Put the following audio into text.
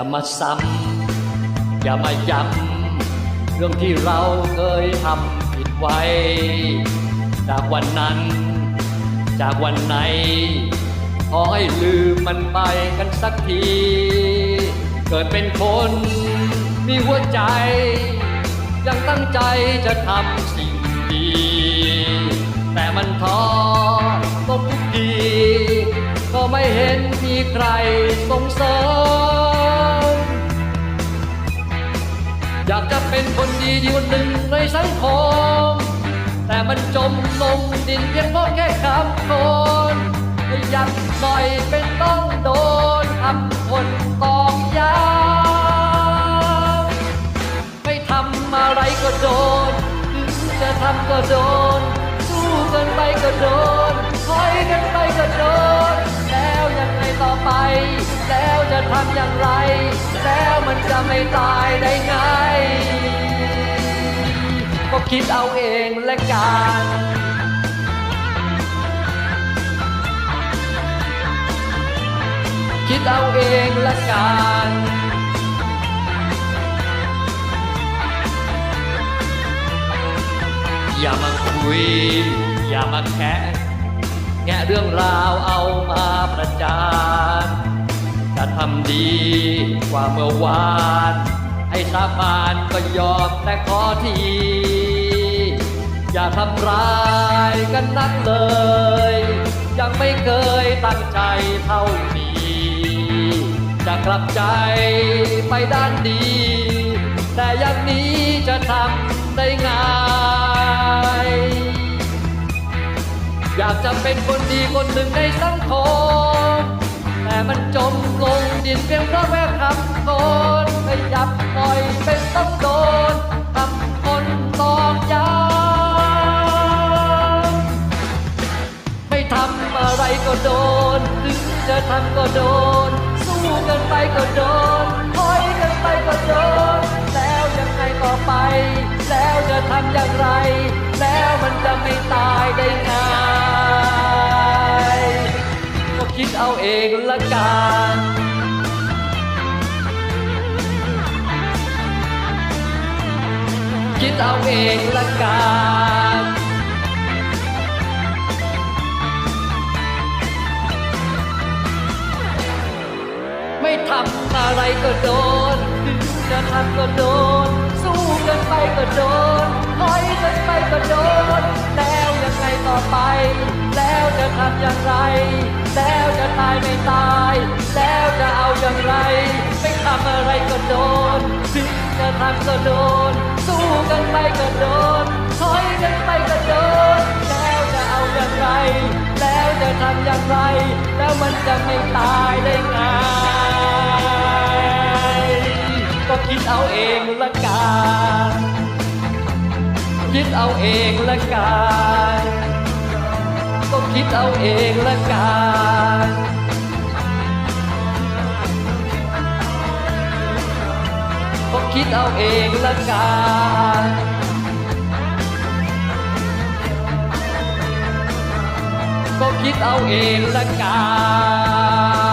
อย่ามาซ้ำอย่ามาย้ำเรื่องที่เราเคยทำผิดไว้ จากวันนั้น จากวันไหน ขอให้ลืมมันไปกันสักที เกิดเป็นคนมีหัวใจ ยังตั้งใจจะทำสิ่งดี แต่มันท้อตกทุกทีก็ไม่เห็นมีใครส่งเสริม อยากจะเป็นคนดีดีคนหนึ่งในสังคม แต่มันจมลงดินเพียงเพราะแค่คำคนอยากหน่อยเป็นต้องโดนทำคนตอกย้ำไม่ทำอะไรก็โดนถึงจะทำก็โดน สู้กันไปก็โดนถอยกันไปก็โดน แล้วยังไงต่อไป แล้วจะทำอย่างไร แล้วมันจะไม่ตายได้ไง คิดเอาเองและกันคิดเอาเองละกันอย่ามาคุย อย่ามาแคะแงะเรื่องราวเอามาประจานจะทำดีกว่าเมื่อวาน ให้สาบานก็ยอมแต่ขอที อย่าทำร้ายกันนักเลย ยังไม่เคยตั้งใจเท่านี้ จะกลับใจไปด้านดี แต่อย่างนี้จะทำได้ง่ายอยากจะเป็นคนดีคนหนึ่งในสังคม แต่มันจมลงดินเพียงเพราะแค่คำคนขยับหน่อยเป็นต้องโดน จะทำก็โดน สู้กันไปก็โดนถอยกันไปก็โดน แล้วยังไงต่อไป แล้วจะทำอย่างไร แล้วมันจะไม่ตายได้ไงก็คิดเอาเองละกันคิดเอาเองละกัน อะไรก็โดนจะทำก็โดน สู้กันไปก็โดนถอยกันไปก็โดน แล้วยังไงต่อไป แล้วจะทำอย่างไร แล้วจะตายไม่ตาย แล้วจะเอาอย่างไร ไม่ทำอะไรก็โดนถึงจะทำก็โดน สู้กันไปก็โดนถอยกันไปก็โดน แล้วจะเอาอย่างไร แล้วจะทำอย่างไร แล้วมันจะไม่ตายได้ไง คิดเอาเองละกันคิดเอาเองละกันก็คิดเอาเองละกันก็คิดเอาเองละกันก็คิดเอาเองละกัน